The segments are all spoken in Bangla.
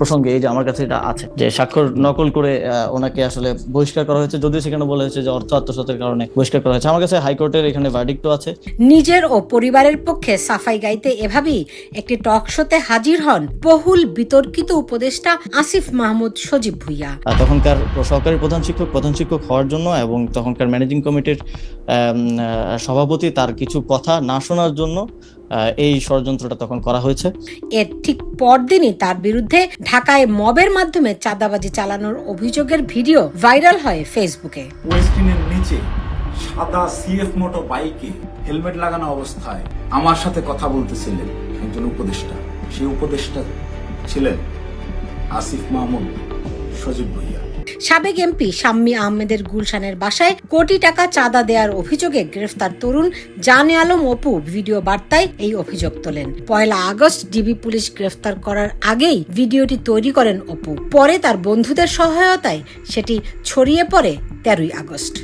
প্রসঙ্গে এই যে আমার কাছে এটা আছে যে স্বাক্ষর নকল করে ওনাকে আসলে বহিষ্কার করা হয়েছে। যদিও সেখানে বলা হয়েছে যে অর্থ আত্মসাতের কারণে বহিষ্কার করা হয়েছে। আমার কাছে হাইকোর্টের এখানে ভার্ডিক্টও আছে। নিজের ও পরিবারের পক্ষে সাফাই গাইতে এভাবেই একটি টক শোতে হাজির হন বহুল বিতর্কিত উপদেষ্টা আসিফ মাহমুদ সজীব ভুইয়া। তখনকার সহকারী প্রধান শিক্ষক প্রধান শিক্ষক হওয়ার জন্য এবং তখনকার ম্যানেজিং কমিটির সভাপতি তার কিছু কথা না শোনার জন্য এই ষড়যন্ত্রটা তখন করা হয়েছে। এর ঠিক পরদিনই তার বিরুদ্ধে ঢাকায় মবের মাধ্যমে চাঁদাবাজি চালানোর অভিযোগের ভিডিও ভাইরাল হয় ফেসবুকে। ওয়েস্টিনের নিচে সাদা সিএফ মোটো বাইকে হেলমেট লাগানো অবস্থায় আমার সাথে কথা বলতেছিলেন একজন উপদেষ্টা। সেই উপদেষ্টা ছিলেন আসিফ মাহমুদ। সজীব ভুইয়া। সাবেক এমপি শাম্মী আহমেদের গুলশানের বাসায় কোটি টাকা চাঁদা দেওয়ার অভিযোগে গ্রেফতার তরুণ জানে আলম অপু ভিডিও বার্তায় এই অভিযোগ তোলেন। পয়লা আগস্ট ডিবি পুলিশ গ্রেফতার করার আগেই ভিডিওটি তৈরি করেন অপু। পরে তার বন্ধুদের সহায়তায় সেটি ছড়িয়ে পড়ে তেরোই আগস্ট।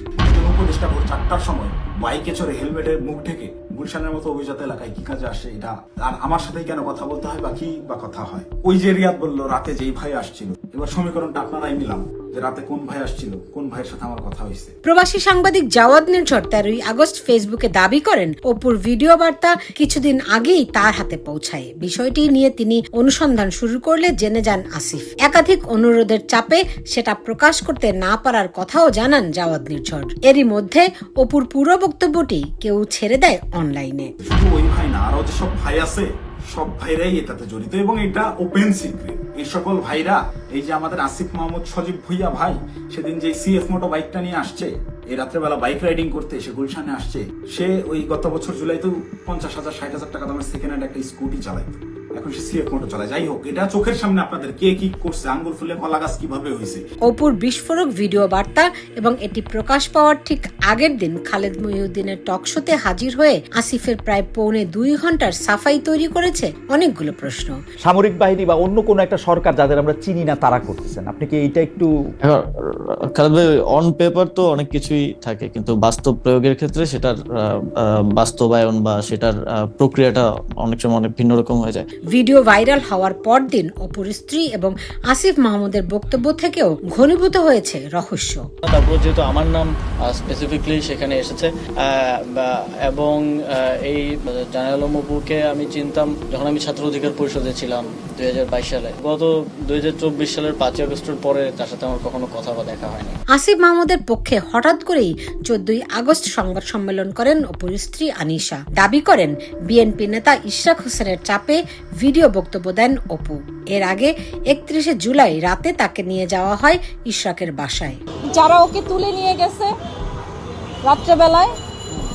চারটার সময় বাইকে চড়ে হেলমেটের মুখ ঢেকে গুলশানের মতো অভিজাত এলাকায় কি কাজে আসে এটা? আর আমার সাথেই কেন কথা বলতে হয় বা কি বা কথা হয়? ওই যে রিয়াদ বলল, রাতে যেই ভাই আসছিল, এবার সমীকরণটা আপনারাই নিলাম যে রাতে কোন ভাই আসছিল কোন ভাইয়ের সাথে আমার কথা হয়েছে। প্রবাসী সাংবাদিক জাওয়াদ নির্ঝর তেরোই আগস্ট ফেসবুকে দাবি করেন অপুর ভিডিও বার্তা কিছুদিন আগেই তার হাতে পৌঁছায়। বিষয়টি নিয়ে তিনি অনুসন্ধান শুরু করলে জেনে যান আসিফ। একাধিক অনুরোধের চাপে সেটা প্রকাশ করতে না পারার কথাও জানান জাওয়াদ নির্ঝর। এরই মধ্যে অপুর পুরো বক্তব্যটি কেউ ছেড়ে দেয় অনলাইনে। শুধু ওই ভাই না আরও যেসব ভাই আছে সব ভাইরাই এটাতে জড়িত এবং এটা ওপেন সিক্রেট এই সকল ভাইরা, এই যে আমাদের আসিফ মাহমুদ, সজীব ভুইয়া ভাই, সেদিন যে সিএফ মোটো বাইকটা নিয়ে আসছে, এই রাত্রেবেলা বাইক রাইডিং করতে এসে গুলশানে আসছে, সে ওই গত বছর জুলাইতেও পঞ্চাশ হাজার, ষাট হাজার টাকা দামের সেকেন্ড হ্যান্ড একটা স্কুটি চালাইতো। এখন সে সিএফ মোটো চালায় যাই হোক এটা চোখের সামনে আপনাদের কে কি করছে আঙ্গুল ফুলে কলা গাছ কীভাবে হয়েছে? অপুর বিস্ফোরক ভিডিও বার্তা এবং এটি প্রকাশ পাওয়ার ঠিক আগের দিন খালেদ মহিউদ্দিনের টকশোতে হাজির হয়ে আসিফের প্রায় পৌনে দুই ঘণ্টার সাফাই তৈরি করেছে অনেকগুলো প্রশ্ন। সামরিক বাহিনী বা অন্য কোনো একটা সরকার যাদের আমরা চিনি না তারা করতেছেন। আপনি কি এইটা একটু খালেদ ভাই অন পেপার তো অনেক কিছুই থাকে কিন্তু বাস্তব প্রয়োগের ক্ষেত্রে সেটার আহ, আহ, বাস্তবায়ন বা সেটার আহ, প্রক্রিয়াটা অনেক সময় অনেক ভিন্ন রকম হয়ে যায়। ভিডিও ভাইরাল হওয়ার পরদিন অপুর স্ত্রী এবং আসিফ মাহমুদের বক্তব্য থেকেও ঘনীভূত হয়েছে রহস্য। তারপর যেহেতু আমার নাম স্পেসিফিকলি সেখানে এসেছে এবং এই জানাল মপুকে আমি চিনতাম যখন আমি ছাত্র অধিকার পরিষদে ছিলাম দুই হাজার বাইশ সালে। গত দুই হাজার চব্বিশ সালের পাঁচই আগস্টের পরে তার সাথে আমার কখনো কথা বা দেখা হয়নি। আসিফ মাহমুদের পক্ষে হঠাৎ করেই চোদ্দই আগস্ট সংবাদ সম্মেলন করেন অপুর স্ত্রী আনিশা। দাবি করেন বিএনপি নেতা ইশরাক হোসেনের চাপে ভিডিও বক্তব্য দেন অপু। এর আগে একত্রিশে জুলাই রাতে তাকে নিয়ে যাওয়া হয় ইশরাকের বাসায়। যারা ওকে তুলে নিয়ে গেছে রাত্রেবেলায়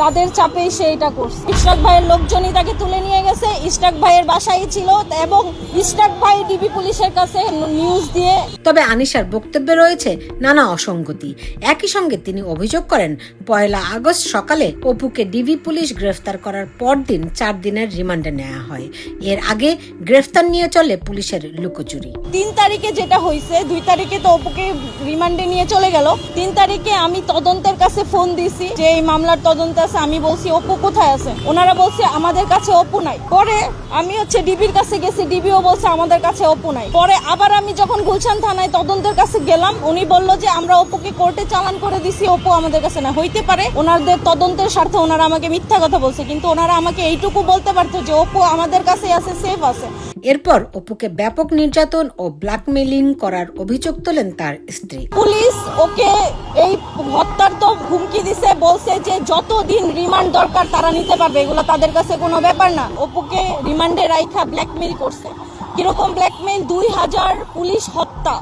তাদের চাপেই সে এটা করছে। ইশরাক ভাইয়ের লোকজনই তাকে তুলে নিয়ে গেছে। ইশরাক ভাইয়ের বাসায় ছিল এবং ইশরাক ভাই ডিবি পুলিশের কাছে নিউজ দিয়ে তবে আনিশার বক্তব্যে রয়েছে নানা অসঙ্গতি। একই সঙ্গে তিনি অভিযোগ করেন পয়লা আগস্ট সকালে অপুকে ডিবি পুলিশ গ্রেফতার করার পরদিন চার দিনের রিমান্ডে নেওয়া হয়। এর আগে গ্রেফতার নিয়ে চলে পুলিশের লুকোচুরি। তিন তারিখে যেটা হয়েছে দুই তারিখে তো অপুকে রিমান্ডে নিয়ে চলে গেল। তিন তারিখে আমি তদন্তের কাছে ফোন দিছি যে এই মামলার তদন্ত আছে আমি বলছি অপু কোথায় আছে? ওনারা বলছে আমাদের কাছে অপু নাই। পরে আমি হচ্ছে ডিবির কাছে গেছি ডিবিও বলছে আমাদের কাছে অপু নাই। পরে আবার আমি যখন গুলশান থানায় তদন্তের কাছে গেলাম উনি বলল যে আমরা অপুকে কোর্টে চালান করে দিছি অপু আমাদের কাছে না। হইতে পারে ওনাদের তদন্তের স্বার্থে ওনারা আমাকে মিথ্যা কথা বলছে কিন্তু ওনারা আমাকে এইটুকু বলতে পারতো যে অপু আমাদের কাছে আছে সেফ আছে। এরপর অপুকে ব্যাপক নির্যাতন ও ব্ল্যাকমেলিং করার অভিযোগ তোলেন তার স্ত্রী। পুলিশ ওকে এই হত্যার তো হুমকি দিছে বলছে যে যতদিন রিমান্ড দরকার তারা নিতে পারবে, এগুলো তাদের কাছে কোনো ব্যাপার না। অপুকে রিমান্ডে রাইখা ব্ল্যাকমেইল করছে। কীরকম ব্ল্যাকমেইল? দুই হাজার পুলিশ হত্যা।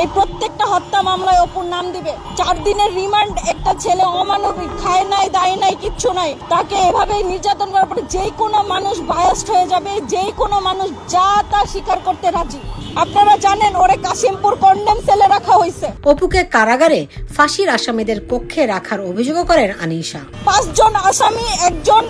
এই প্রত্যেকটা হত্যা মামলায় অপুর নাম দিবে। চার দিনের রিমান্ড, একটা ছেলে অমানবিক, খায় নাই, দায় নাই, কিচ্ছু নাই। তাকে এভাবে নির্যাতন করার পরে যেই কোনো মানুষ বায়াস্ট হয়ে যাবে, যেই কোনো মানুষ যা তা স্বীকার করতে রাজি। আপনারা জানেন ওরে কাশিমপুর কন্ডেম সেলে রাখা হয়েছে অপুকে কারাগারে ফাঁসির আসামিদের কক্ষে রাখার অভিযোগও করেন আনিশা। পাঁচজন আসামি একজন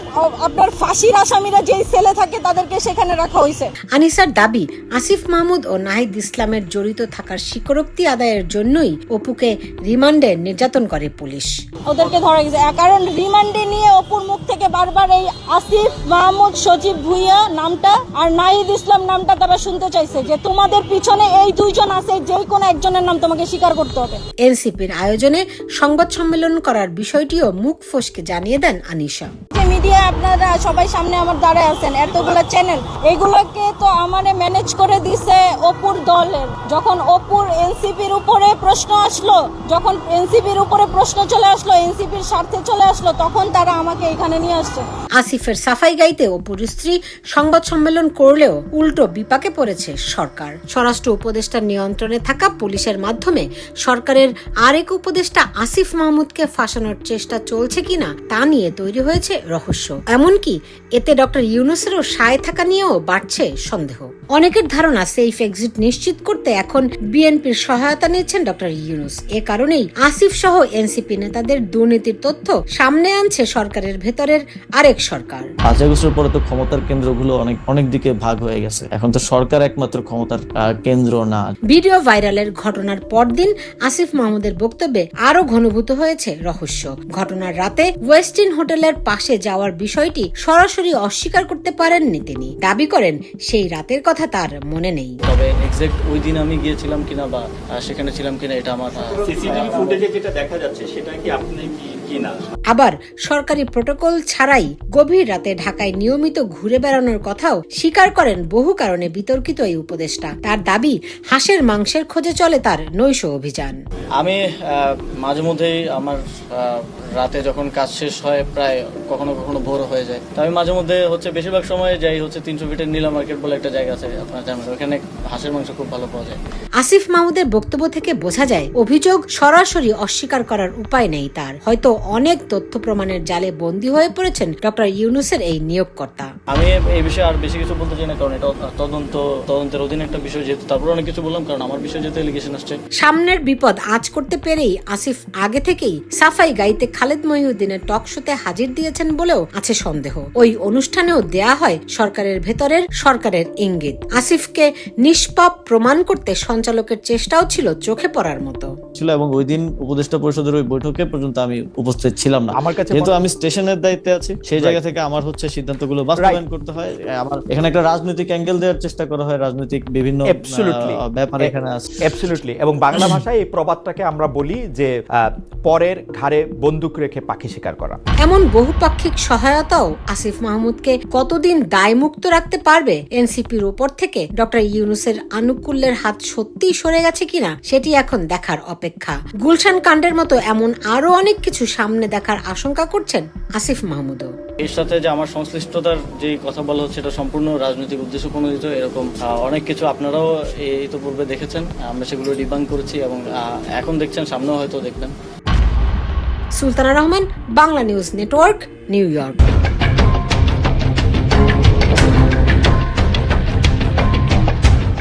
আপনার ফাঁসির আসামিরা যেই সেলে থাকে তাদেরকে সেখানে রাখা হয়েছে আনিসার দাবি আসিফ মাহমুদ ও নাহিদ ইসলামের জড়িত থাকার স্বীকারোক্তি আদায়ের জন্যই অপুকে রিমান্ডে নির্যাতন করে পুলিশ। ওদেরকে ধরা গেছে। কারণ রিমান্ডে নিয়ে অপুর মুখ থেকে বারবার এই আসিফ মাহমুদ সজীব ভুইয়া নামটা আর নাহিদ ইসলাম নামটা তারা শুনতে চাইছে যে তোমাদের এদের পিছনে এই দুইজন আছে যেই কোনো একজনের নাম তোমাকে স্বীকার করতে হবে। এনসিপির আয়োজনে সংবাদ সম্মেলন করার বিষয়টিও মুখ ফসকে জানিয়ে দেন আনিশা। যে মিডিয়া আপনারা সবাই সামনে আমার দাঁড়ায় আছেন, এতগুলো চ্যানেল এগুলোকে তো আমারে ম্যানেজ করে দিছে অপুর দলের। যখন অপুর এনসিপির উপরে প্রশ্ন আসলো, যখন এনসিপির উপরে প্রশ্ন চলে আসলো, এনসিপির স্বার্থে চলে আসলো, তখন তারা আমাকে এখানে নিয়ে আসছে। আসিফের সাফাই গাইতে অপুর স্ত্রী সংবাদ সম্মেলন করলেও উল্টো বিপাকে পড়েছে সরকার। স্বরাষ্ট্র উপদেষ্টার নিয়ন্ত্রণে থাকা পুলিশের মাধ্যমে সরকারের আরেক উপদেষ্টা আসিফ মাহমুদকে ফাঁসানোর চেষ্টা চলছে কিনা তা নিয়ে তৈরি হয়েছে রহস্য। এমনকি এতে ডক্টর ইউনুসেরও সায় থাকা নিয়েও বাড়ছে সন্দেহ। অনেকের ধারণা সেফ এক্সিট নিশ্চিত করতে এখন বিএনপির সহায়তা নিচ্ছেন ডক্টর ইউনুস। এ কারণেই আসিফ সহ এনসিপি নেতাদের দুর্নীতির তথ্য সামনে আনছে সরকারের ভেতরের আরেক সরকার। পাঁচ আগস্টের পরে তো ক্ষমতার কেন্দ্রগুলো অনেক অনেক দিকে ভাগ হয়ে গেছে। এখন তো সরকার একমাত্র ক্ষমতার কেন্দ্র না। ভিডিও ভাইরালের ঘটনার পরদিন আসিফ মাহমুদের বক্তব্যে আরও ঘনীভূত হয়েছে রহস্য। ঘটনার রাতে ওয়েস্টিন হোটেলের পাশে যাওয়ার বিষয়টি সরাসরি অস্বীকার করতে পারেননি তিনি। দাবি করেন সেই রাতের কথা তার মনে নেই। তবে এক্সাক্ট ওই দিন আমি গিয়েছিলাম কিনা বা সেখানে ছিলাম কিনা এটা আমার সিসিটিভি ফুটেজে যেটা দেখা যাচ্ছে সেটা কি আপনি আবার সরকারি প্রোটোকল ছাড়াই গভীর রাতে ঢাকায় নিয়মিত ঘুরে বেড়ানোর কথাও স্বীকার করেন বহু কারণে বিতর্কিত এই উপদেষ্টা। তার দাবি হাঁসের মাংসের খোঁজে চলে তার নৈশ অভিযান। আমি মাঝে মধ্যেই আমার আহ, রাতে যখন কাজ শেষ হয় প্রায় কখনো কখনো ভোর হয়ে যায়। তো আমি মাঝে মধ্যে হচ্ছে বেশিরভাগ সময় যাই হচ্ছে তিনশো ফিটের নীলা মার্কেট বলে একটা জায়গা আছে আপনার জানেন ওখানে হাঁসের মাংস খুব ভালো পাওয়া যায়। আসিফ মাহমুদের বক্তব্য থেকে বোঝা যায় অভিযোগ সরাসরি অস্বীকার করার উপায় নেই তার। হয়তো অনেক তথ্য প্রমাণের জালে বন্দী হয়ে পড়েছেন ডক্টর ইউনুসের এই নিয়োগকর্তা। আমি এই বিষয়ে আর বেশি কিছু বলতে চাই না কারণ এটা তদন্ত তদন্তের অধীনে একটা বিষয় যেহেতু। তারপর অনেক কিছু বললাম কারণ আমার বিষয়ে যেহেতু এলিগেশন আসছে। সামনের বিপদ আজ করতে পেরেই আসিফ আগে থেকেই সাফাই গাইতে খালেদ মহিউদ্দিনের টক শোতে হাজির দিয়েছেন বলেও আছে সন্দেহ। ওই অনুষ্ঠানেও দেয়া হয় সরকারের ভেতরের সরকারের ইঙ্গিত। আসিফকে নিষ্পাপ প্রমাণ করতে সঞ্চালকের চেষ্টাও ছিল চোখে পড়ার মতো। ছিল এবং ওই দিন উপদেষ্টা পরিষদের ওই বৈঠকে পর্যন্ত আমি উপস্থিত ছিলাম না। আমার কাছে যেহেতু আমি স্টেশনের দায়িত্বে আছি সেই জায়গা থেকে আমার হচ্ছে সিদ্ধান্তগুলো বাস্তবায়ন করতে হয়। আমার এখানে একটা রাজনৈতিক অ্যাঙ্গেল দেওয়ার চেষ্টা করা হয় রাজনৈতিক বিভিন্ন ব্যাপার এখানে আছে অ্যাবসলিউটলি এবং বাংলা ভাষায় এই প্রবাদটাকে আমরা বলি যে পরের ঘাড়ে বন্দুক রেখে পাখি শিকার করা। এমন বহুপাক্ষিক সহায়তাও আসিফ মাহমুদকে কতদিন দায়মুক্ত রাখতে পারবে এনসিপির উপর থেকে? ডক্টর ইউনুসের আনুকূল্যের হাত সত্যিই সরে গেছে কিনা সেটি এখন দেখার অপেক্ষা। গুলশান কাণ্ডের মতো এমন আরও অনেক কিছু সামনে দেখার আশঙ্কা করছেন আসিফ মাহমুদও। এর সাথে যে আমার সংশ্লিষ্টতার যে কথা বলা হচ্ছে এটা সম্পূর্ণ রাজনৈতিক উদ্দেশ্য প্রণোদিত। এরকম অনেক কিছু আপনারাও এই তো পূর্বে দেখেছেন। আমরা সেগুলো ডিবাং করেছি এবং এখন দেখছেন সামনেও হয়তো দেখবেন। Sultana Rahman Bangla news network New York.